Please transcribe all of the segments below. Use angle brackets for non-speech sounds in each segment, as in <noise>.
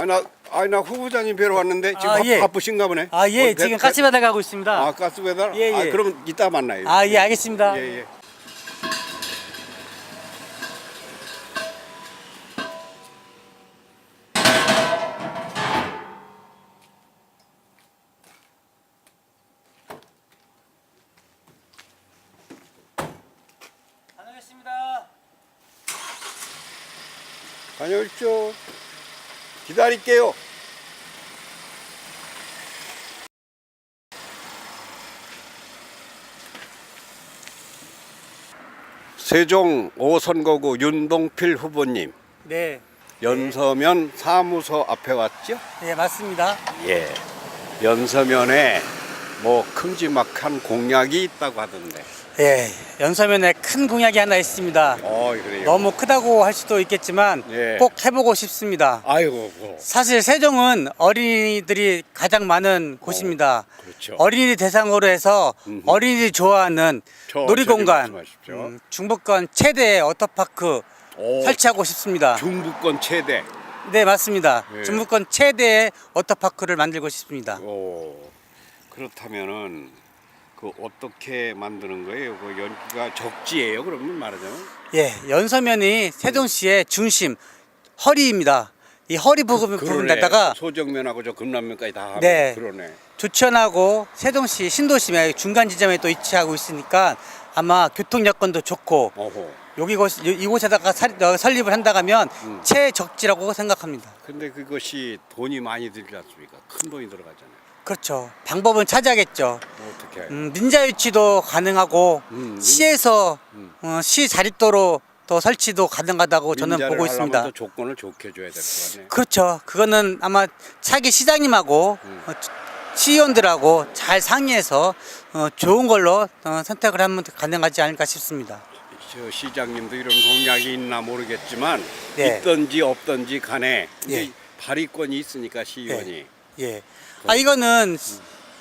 아나 아니 나 후보자님 뵈러 왔는데 지금 아, 바, 예. 바쁘신가 보네. 아, 예, 어, 배- 지금 배- 가스 배달 가고 있습니다. 아 가스 배달. 예, 아 예. 그럼 이따 만나요. 아, 예, 알겠습니다. 예, 예. 기다릴게요. 세종 5선거구 윤동필 후보님 네, 연서면 사무소 앞에 왔죠? 예, 맞습니다. 예. 연서면에 뭐 큼지막한 공약이 있다고 하던데. 예, 연서면에 큰 공약이 하나 있습니다. 어, 그래요. 너무 크다고 할 수도 있겠지만 예. 꼭 해보고 싶습니다. 아이고, 뭐. 사실 세종은 어린이들이 가장 많은 곳입니다. 그렇죠. 어린이 대상으로 해서. 어린이들이 좋아하는 천천히 놀이공간, 말씀하십시오. 음, 중부권 최대의 워터파크 오, 설치하고 싶습니다. 중부권 최대. 네, 맞습니다. 예. 중부권 최대의 워터파크를 만들고 싶습니다. 오, 그렇다면은 그 어떻게 만드는 거예요? 그 연기가 적지예요? 그러면 말하자면 예, 연서면이 세종시의 중심 허리입니다. 이 허리 부분 그러네. 부분에다가 소정면하고 저 금남면까지 다 하고 네. 그러네. 조천하고 세종시 신도심의 중간 지점에 또 위치하고 있으니까 아마 교통 여건도 좋고 어호. 여기 곳 이곳에다가 살- 어, 설립을 한다면 음. 최적지라고 생각합니다. 근데 그것이 돈이 많이 들지 않습니까? 큰 돈이 들어가잖아요. 그렇죠. 방법은 찾아야겠죠. 뭐 어떻게? 음, 민자 유치도 가능하고 음, 시에서 음. 어, 시 자립도로 또 설치도 가능하다고 저는 민자를 보고 하려면 있습니다. 더 조건을 좋게 줘야 될 것 같네. 그렇죠. 그거는 아마 차기 시장님하고 음. 어, 시의원들하고 잘 상의해서 어, 좋은 걸로 어, 선택을 하면 가능하지 않을까 싶습니다. 저 시장님도 이런 공약이 있나 모르겠지만 네. 있든지 없든지 간에 예. 발의권이 있으니까 시의원이 예. 아 이거는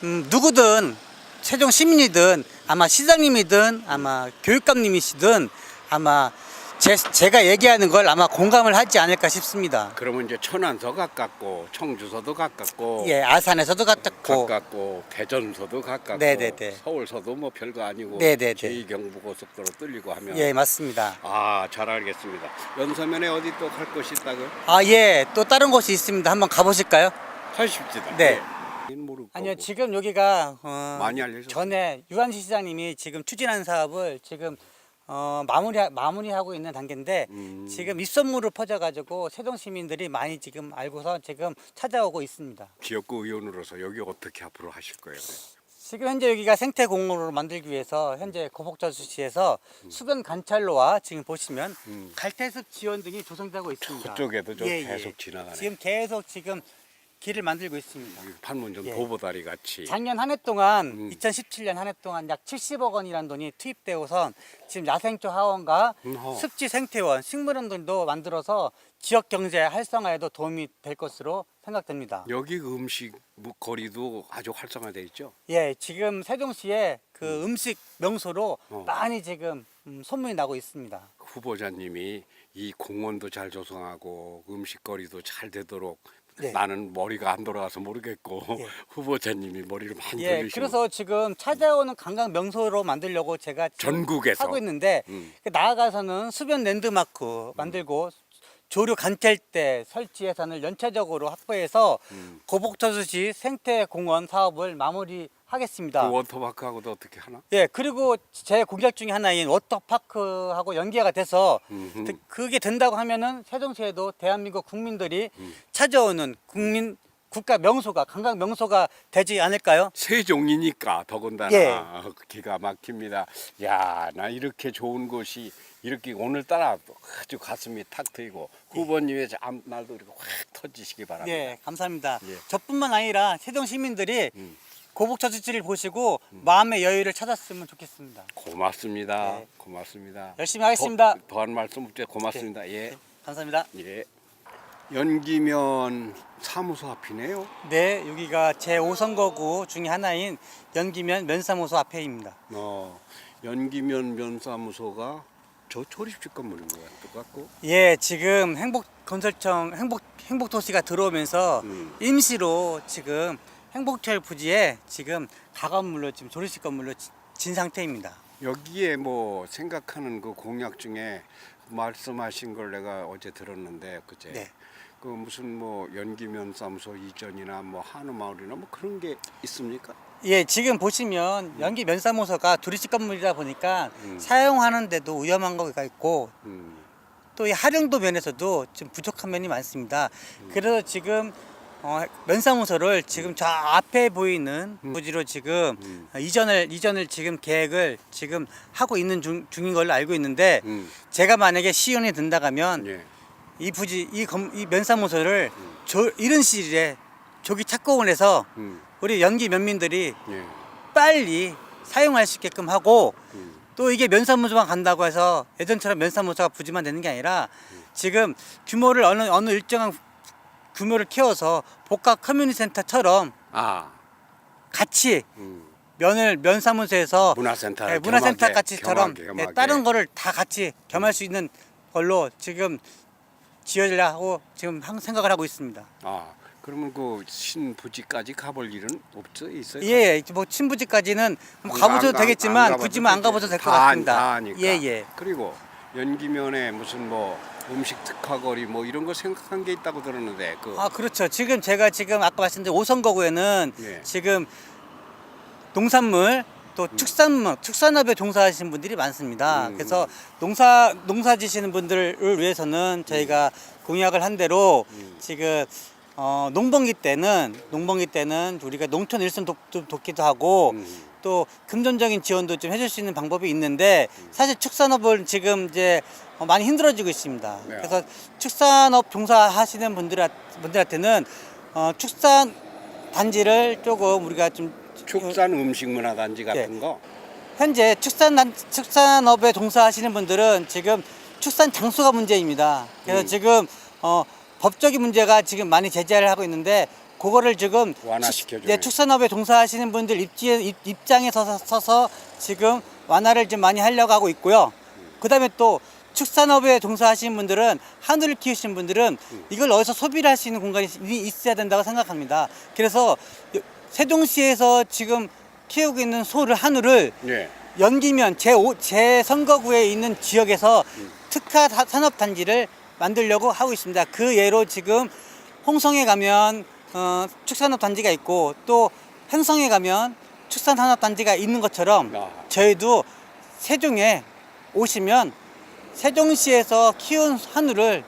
음, 누구든 세종 시민이든 아마 시장님이든 아마 교육감님이시든 아마 제, 제가 얘기하는 걸 아마 공감을 하지 않을까 싶습니다. 그러면 이제 천안서 가깝고 청주서도 가깝고 예, 아산에서도 갔고 가깝고 대전서도 가깝고 네네네. 서울서도 뭐 별거 아니고 네네네. 제2경부고속도로 뚫리고 하면 예, 맞습니다. 아 잘 알겠습니다. 연서면에 어디 또 갈 곳이 있다고요? 아, 예, 또 다른 곳이 있습니다. 한번 가보실까요? 가십시다. 네. 예. 모르고 아니요, 지금 여기가 어, 많이 알려졌어요. 전에 유한시 시장님이 지금 추진한 사업을 지금 어, 마무리 마무리하고 있는 단계인데 음. 지금 입선물을 퍼져가지고 세종 시민들이 많이 지금 알고서 지금 찾아오고 있습니다. 지역구 의원으로서 여기 어떻게 앞으로 하실 거예요? 지금 현재 여기가 생태 공원으로 만들기 위해서 현재 고복저수시에서 수변 관찰로와 지금 보시면 음. 갈대숲 지원 등이 조성되고 있습니다. 그쪽에도 저 예, 예. 계속 지나가네. 지금 계속 지금 길을 만들고 있습니다. 판문점 예. 도보다리 같이. 작년 한 해 동안 음. 2017년 한 해 동안 약 70억 원이라는 돈이 투입되어서 지금 야생초 하원과 음허. 습지 생태원, 식물원들도 만들어서 지역 경제 활성화에도 도움이 될 것으로 생각됩니다. 여기 음식 뭐 거리도 아주 활성화돼 있죠. 예, 지금 세종시에 그 음 식 명소로 어. 많이 지금 음, 소문이 나고 있습니다. 후보자님이 이 공원도 잘 조성하고 음식거리도 잘 되도록 네. 나는 머리가 안 돌아가서 모르겠고 예. <laughs> 후보자님이 머리를 많이 예, 돌리시고 그래서 지금 찾아오는 관광 명소로 만들려고 제가 지금 전국에서 하고 있는데 음. 그 나아가서는 수변 랜드마크 만들고 조류 관찰대 설치 예산을 연차적으로 확보해서 음. 고복저수시 생태공원 사업을 마무리 하겠습니다. 그 워터파크하고도 어떻게 하나? 예, 그리고 제 공약 중에 하나인 워터파크하고 연계가 돼서 음흠. 그- 그게 된다고 하면은 세종시에도 대한민국 국민들이 음. 찾아오는 국민 국가 명소가 관광 명소가 되지 않을까요? 세종이니까 더군다나 예. 기가 막힙니다. 야, 나 이렇게 좋은 곳이 이렇게 오늘따라 아주 가슴이 탁 트이고 후보님의 잠- 날도 이렇게 확 터지시기 바랍니다. 예, 감사합니다. 예. 저뿐만 아니라 세종 시민들이 음. 고복저수지를 보시고 마음의 여유를 찾았으면 좋겠습니다. 고맙습니다. 네. 고맙습니다. 열심히 하겠습니다. 더, 더한 말씀 없죠. 고맙습니다. 예. 감사합니다. 예. 연기면 사무소 앞이네요. 네, 여기가 제 5선거구 중에 하나인 연기면 면사무소 앞에입니다. 어, 연기면 면사무소가 저 조립식 건물인 것 같고 예, 지금 행복 건설청 행복 행복도시가 들어오면서 음. 임시로 지금 행복철 부지에 지금 가건물로 지금 조리식 건물로 지- 진 상태입니다. 여기에 뭐 생각하는 그 공약 중에 말씀하신 걸 내가 어제 들었는데 그제 네. 그 무슨 뭐 연기면사무소 이전이나 뭐 한우마을이나 뭐 그런 게 있습니까? 예, 지금 보시면 연기 면사무소가 두리식 건물이다 보니까 음. 사용하는데도 위험한 거가 있고 음. 또 이 활용도 면에서도 좀 부족한 면이 많습니다. 그래서 지금 어, 면사무소를 지금 저 앞에 보이는 부지로 지금 음. 어, 이전을 이전을 지금 계획을 지금 하고 있는 중, 중인 걸로 알고 있는데 음. 제가 만약에 시연이 든다 가면 예. 이 부지 이, 검, 이 면사무소를 조, 이른 시일에 조기 착공을 해서 음. 우리 연기 면민들이 예. 빨리 사용할 수 있게끔 하고 음. 또 이게 면사무소만 간다고 해서 예전처럼 면사무소가 부지만 되는 게 아니라 지금 규모를 어느 어느 일정한 규모를 키워서 복합 커뮤니티 센터처럼 아. 같이 음. 면을 면사무소에서 문화센터 예, 문화센터 겸하게, 같이처럼 겸하게, 예, 겸하게. 다른 거를 다 같이 겸할 수 있는 걸로 지금 지어지려고 지금 항- 생각을 하고 있습니다. 아. 그러면 그 신부지까지 가볼 일은 없어 있어요? 예, 예, 뭐 친부지까지는 뭐안 가보셔도 가- 되겠지만 안 가봐도 굳이 뭐안 되지. 가보셔도 될 것다 아- 같습니다. 다 아니까. 예, 예. 그리고 연기면에 무슨 뭐 음식 특화거리 뭐 이런 거 생각한 게 있다고 들었는데 그 아 그렇죠. 지금 제가 지금 아까 말씀드린 오선거구에는 예. 지금 농산물 또 축산물, 축산업에 종사하시는 분들이 많습니다. 음. 그래서 농사 농사 지시는 분들을 위해서는 저희가 공약을 한 대로 음. 지금 어, 농번기 때는 농번기 때는 우리가 농촌 일선 돕, 돕기도 하고 음. 또 금전적인 지원도 좀 해줄 수 있는 방법이 있는데 사실 축산업은 지금 이제 어, 많이 힘들어지고 있습니다. 네. 그래서 축산업 종사하시는 분들 분들한테는 어, 축산 단지를 조금 우리가 좀 축산 음식 문화 단지 같은 예. 거 현재 축산 단- 축산업에 종사하시는 분들은 지금 축산 장소가 문제입니다. 그래서 음. 지금 어, 법적인 문제가 지금 많이 제재를 하고 있는데 그거를 지금 완화시켜줘요. 축, 네, 축산업에 종사하시는 분들 입지, 입, 입장에 서서, 서서 지금 완화를 좀 많이 하려고 하고 있고요. 그다음에 또 축산업에 종사하시는 분들은 한우를 키우시는 분들은 이걸 어디서 소비를 할 수 있는 공간이 있- 있어야 된다고 생각합니다. 그래서 세종시에서 지금 키우고 있는 소를 한우를 예. 연기면 제, 오, 제 선거구에 있는 지역에서 특화 사- 산업단지를 만들려고 하고 있습니다. 그 예로 지금 홍성에 가면 어, 축산업 단지가 있고 또 행성에 가면 축산산업 단지가 있는 것처럼 아. 저희도 세종에 오시면 세종시에서 키운 한우를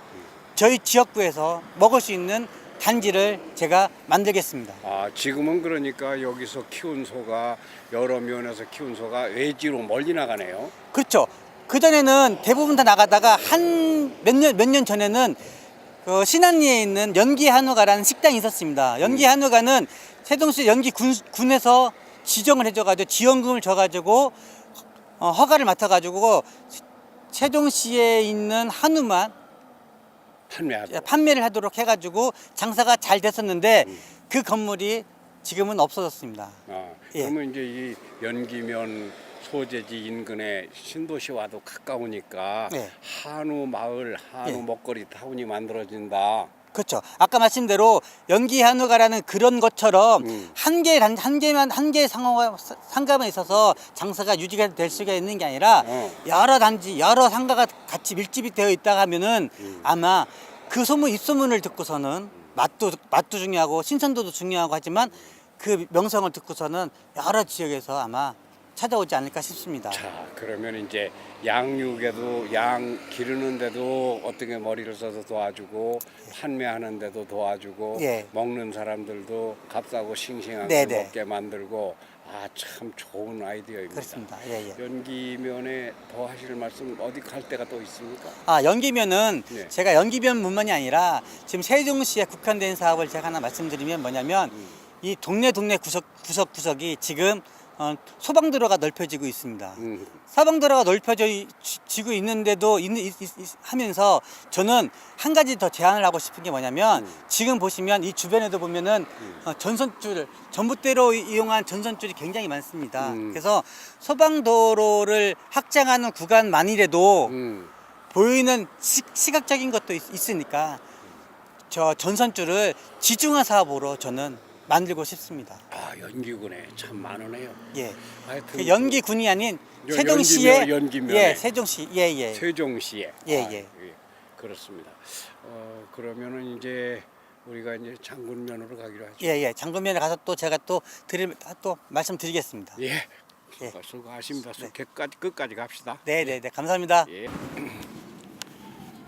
저희 지역구에서 먹을 수 있는 단지를 제가 만들겠습니다. 아 지금은 그러니까 여기서 키운 소가 여러 면에서 키운 소가 외지로 멀리 나가네요. 그렇죠. 그 전에는 대부분 다 나가다가 한 몇 년 몇 년 전에는 그 신안리에 있는 연기 한우가라는 식당이 있었습니다. 연기 음. 한우가는 세종시 연기 군, 군에서 지정을 해줘가지고 지원금을 줘가지고 어, 허가를 맡아가지고 세종시에 있는 한우만 판매하고. 판매를 하도록 해가지고 장사가 잘 됐었는데 음. 그 건물이 지금은 없어졌습니다. 아, 예. 그러면 이제 이 연기면 소재지 인근에 신도시와도 가까우니까 예. 한우 마을, 한우 예. 먹거리 타운이 만들어진다. 그렇죠. 아까 말씀 대로 연기 한우가라는 그런 것처럼 음. 한 개, 단- 한 개만, 한 개의 상호가, 상가만 있어서 장사가 유지가 될 수가 있는 게 아니라 어. 여러 단지, 여러 상가가 같이 밀집이 되어 있다 하면은 음. 아마 그 소문, 입소문을 듣고서는 맛도, 맛도 중요하고 신선도도 중요하고 하지만 그 명성을 듣고서는 여러 지역에서 아마 찾아오지 않을까 싶습니다. 자, 그러면 이제 양육에도 양 기르는데도 어떻게 머리를 써서 도와주고 판매하는데도 도와주고 예. 먹는 사람들도 값싸고 싱싱하게 네네. 먹게 만들고 아 참 좋은 아이디어입니다. 그렇습니다. 예, 예. 연기면에 더 하실 말씀 어디 갈 데가 또 있습니까? 아 연기면은 네. 제가 연기면뿐만이 아니라 지금 세종시에 국한된 사업을 제가 하나 말씀드리면 뭐냐면 음. 이 동네 동네 구석 구석 구석이 지금 어, 소방도로가 넓혀지고 있습니다. 음. 소방도로가 넓혀지고 있는데도 있, 있- 있- 있- 하면서 저는 한 가지 더 제안을 하고 싶은 게 뭐냐면 음. 지금 보시면 이 주변에도 보면은 어, 전선줄 전봇대로 이용한 전선줄이 굉장히 많습니다. 음. 그래서 소방도로를 확장하는 구간만이라도 음. 보이는 시, 각적인 것도 있, 으니까 저 전선줄을 지중화 사업으로 저는 만들고 싶습니다. 아 연기군에 참 많으네요. 예. 하여튼 그 연기군이 아닌 연- 세종시의 연기면, 연기면에. 예, 세종시 예, 예. 세종시에 예, 아, 예. 그렇습니다. 어 그러면은 이제 우리가 이제 장군면으로 가기로 하죠. 예, 예. 장군면에 가서 또 제가 또 드릴 또 말씀드리겠습니다. 예. 예. 수고- 수고하십니다. 수- 끝까지 끝까지 갑시다. 네, 네, 네. 감사합니다. 예.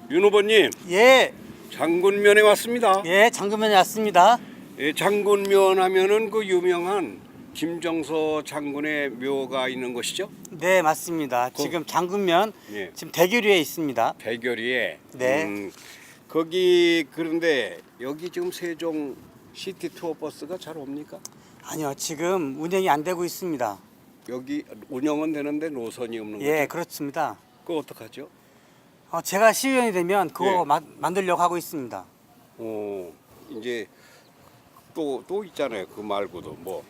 윤 후보님 예. 장군면에 왔습니다. 예, 장군면에 왔습니다. 예, 장군면 하면은 그 유명한 김정서 장군의 묘가 있는 곳이죠. 네, 맞습니다. 지금 장군면 예. 지금 대교류에 있습니다. 대결이에. 네. 음, 거기 그런데 여기 지금 세종 시티 투어 버스가 잘 옵니까? 아니요, 지금 운행이 안 되고 있습니다. 여기 운영은 되는데 노선이 없는 예, 거죠. 그렇습니다. 그거 어떡하죠? 어, 제가 시의원이 되면 그거 예. 마- 만들려고 하고 있습니다. 어, 이제 또 또 있잖아요. 그 말고도 뭐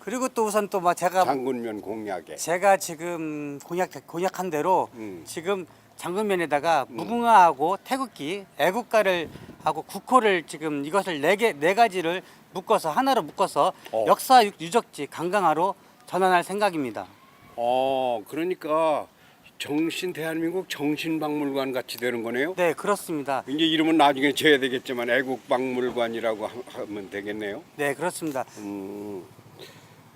그리고 또 우선 또뭐 제가 장군면 공약에. 제가 지금 공약 공약한 대로 음. 지금 장군면에다가 무궁화하고 태극기, 애국가를 하고 국호를 지금 이것을 네 개 네 가지를 묶어서 하나로 묶어서 어. 역사 유- 유적지 관광화로 전환할 생각입니다. 어, 그러니까 정신 대한민국 정신박물관 같이 되는 거네요. 네, 그렇습니다. 이제 이름은 나중에 지어야 되겠지만 애국박물관이라고 하- 하면 되겠네요. 네, 그렇습니다. 음,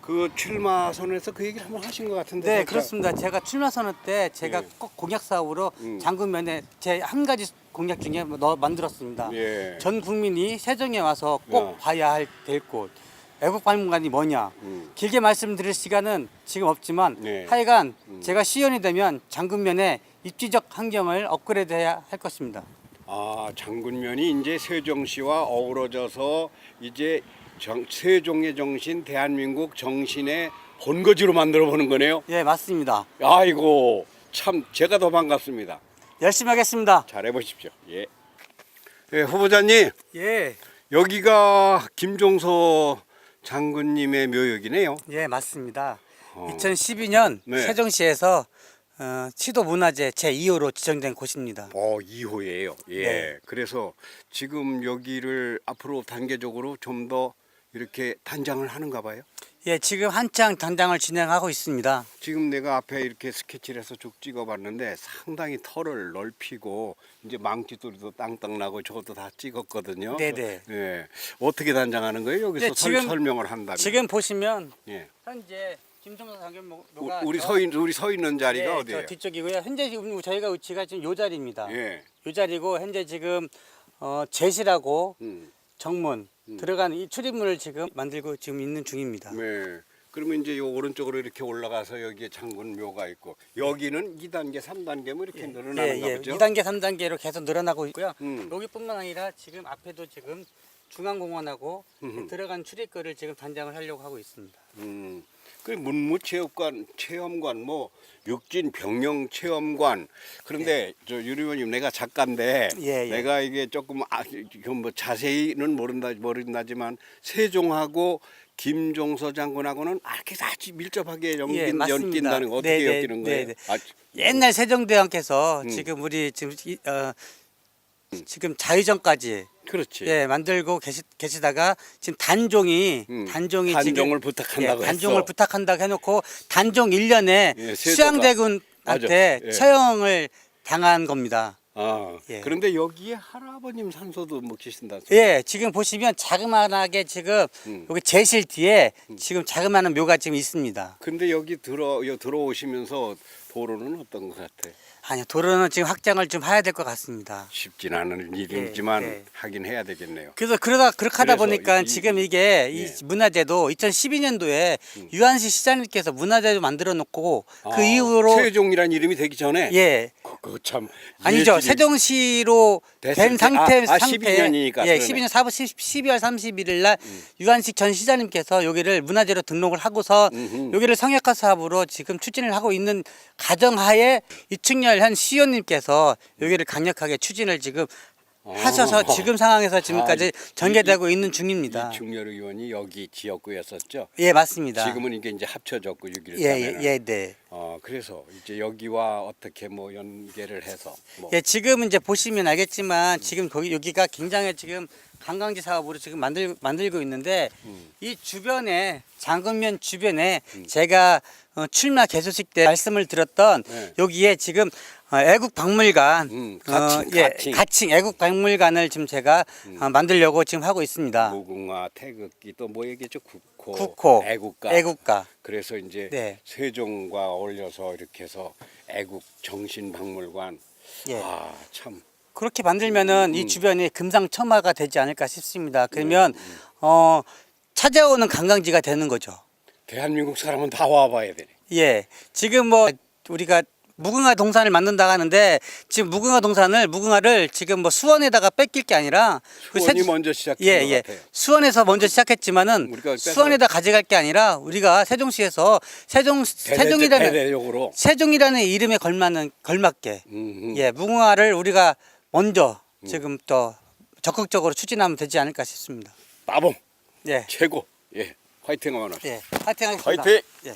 그 출마 선에서 그 얘기를 한번 하신 것 같은데. 네, 살짝. 그렇습니다. 제가 출마 선언 때 제가 예. 꼭 공약 사업으로 음. 장군면에 제 한 가지 공약 중에 넣어 만들었습니다. 예. 전 국민이 세종에 와서 꼭 어. 봐야 할 될 곳. 애국박물관이 뭐냐? 음. 길게 말씀드릴 시간은 지금 없지만 네. 하여간 음. 제가 시연이 되면 장군면에 입지적 환경을 업그레이드해야 할 것입니다. 아 장군면이 이제 세종시와 어우러져서 이제 정, 세종의 정신, 대한민국 정신의 본거지로 만들어 보는 거네요. 예, 맞습니다. 아이고 참 제가 더 반갑습니다. 열심히 하겠습니다. 잘해 보십시오. 예. 예, 후보자님 예, 여기가 김종서 장군님의 묘역이네요. 예, 맞습니다. 어. 2012년 네. 세종시에서 어, 시도 문화재 제 2호로 지정된 곳입니다. 어, 2호예요. 예. 네. 그래서 지금 여기를 앞으로 단계적으로 좀 더 이렇게 단장을 하는가 봐요. 예, 지금 한창 단장을 진행하고 있습니다. 지금 내가 앞에 이렇게 스케치를 해서 쭉 찍어봤는데 상당히 털을 넓히고 이제 망치소리도 땅땅 나고 저것도 다 찍었거든요. 네네. 예. 어떻게 단장하는 거예요? 여기서 네, 설, 지금- 설명을 한다면. 지금 보시면 예. 현재 우- 묘가 우리 저- 서 있는 우리 서 있는 자리가 네, 어디예요? 저 뒤쪽이고요. 현재 지금 저희가 위치가 지금 요 자리입니다. 예. 요 자리고 현재 지금 어, 제시라고 음. 정문 음. 들어가는 이 출입문을 지금 만들고 지금 있는 중입니다. 네. 그러면 이제 요 오른쪽으로 이렇게 올라가서 여기에 장군 묘가 있고 여기는 2단계, 3단계 뭐 이렇게 늘어나는가 예, 예. 보죠? 2단계, 3단계로 계속 늘어나고 있고요. 음. 여기뿐만 아니라 지금 앞에도 지금 중앙공원하고 음흠. 들어간 출입구를 지금 단장을 하려고 하고 있습니다. 음. 그 문무체육관, 체험관, 뭐 육진 병영 체험관. 그런데 저 유리원님 내가 작가인데 예, 예. 내가 이게 조금 아, 좀뭐 자세히는 모른다 모른다지만 세종하고 김종서 장군하고는 이렇게 아주 밀접하게 엮인, 예, 맞습니다. 엮인다는 거 어떻게 네, 네, 엮이는 거예요? 네, 아, 옛날 세종대왕께서 음. 지금 우리 지금 이, 어, 지금 자유전까지 그렇지. 예 만들고 계시, 계시다가 지금 단종이 음, 단종이 단종을 지금, 부탁한다고 예, 단종을 했어. 부탁한다고 해놓고 단종 1년에 예. 수양대군한테 맞아. 예. 처형을 당한 겁니다. 아, 예. 그런데 여기에 할아버님 산소도 뭐 계신다. 예, 지금 보시면 자그마하게 지금 음. 여기 제실 뒤에 지금 자그마한 묘가 지금 있습니다. 근데 여기 들어 여 들어오시면서 도로는 어떤 것 같아? 아니요, 도로는 지금 확장을 좀 해야 될 것 같습니다. 쉽진 않은 일이지만 예. 하긴 해야 되겠네요. 그래서 그러다 그렇게 하다 그래서 보니까 이- 지금 이게 이 예. 음. 문화재도 2012년도에 유한시 시장님께서 문화재도 만들어 놓고 그 아, 이후로 세종이란 이름이 되기 전에 예 그거 참 아니죠 이해질이- 세종시로 됐을 된 때- 상태 아, 아, 상태 12 년 이니까 예 그러네. 12년 4, 12월 31일 날 음. 유한식 전 시장님께서 여기를 문화재로 등록을 하고서. 여기를 성역화 사업으로 지금 추진을 하고 있는 가정하에 이충렬 현 시의원님께서 여기를 강력하게 추진을 지금 하셔서 아. 지금 상황에서 지금까지 이- 전개되고 있는 중입니다. 이충렬 의원이 여기 지역구였었죠. 예 맞습니다. 지금은 이게 이제 합쳐졌고 여기를 예예 가면은. 예, 네. 어 그래서 이제 여기와 어떻게 뭐 연계를 해서 뭐 예, 지금 이제 보시면 알겠지만 지금 거기 여기가 굉장히 지금 관광지 사업으로 지금 만들 만들고 있는데 음. 이 주변에 장근면 주변에 제가 어, 출마 개소식 때 말씀을 드렸던 네. 여기에 지금 어, 애국 박물관 음, 가칭, 어, 예, 가칭. 음. 가칭 애국 박물관을 지금 제가 어, 만들려고 지금 하고 있습니다. 무궁화, 태극기 또 뭐 얘기죠 국호, 국호, 애국가. 애국가. 그래서 이제 네. 세종과 어울려서 이렇게 해서 애국 정신 박물관. 예. 아 참. 그렇게 만들면은 음. 이 주변이 금상첨화가 되지 않을까 싶습니다. 그러면 음, 어 찾아오는 관광지가 되는 거죠. 대한민국 사람은 다 와봐야 되네. 예. 지금 뭐 우리가 무궁화 동산을 만든다고 하는데 지금 무궁화 동산을 무궁화를 지금 뭐 수원에다가 뺏길 게 아니라 그 수원이 세- 먼저 시작한 예, 것 예. 같아요. 수원에서 먼저 시작했지만은 우리가 뺏어- 수원에다 가져갈 게 아니라 우리가 세종시에서 세종 세종이라는 대대적으로. 세종이라는 이름에 걸맞는 걸맞게 음, 음. 예, 무궁화를 우리가 먼저 지금 또 적극적으로 추진하면 되지 않을까 싶습니다. 빠봉 예. 최고. 예. 화이팅 합시다. 예. 파이팅 하겠습니다. 화이팅! 예.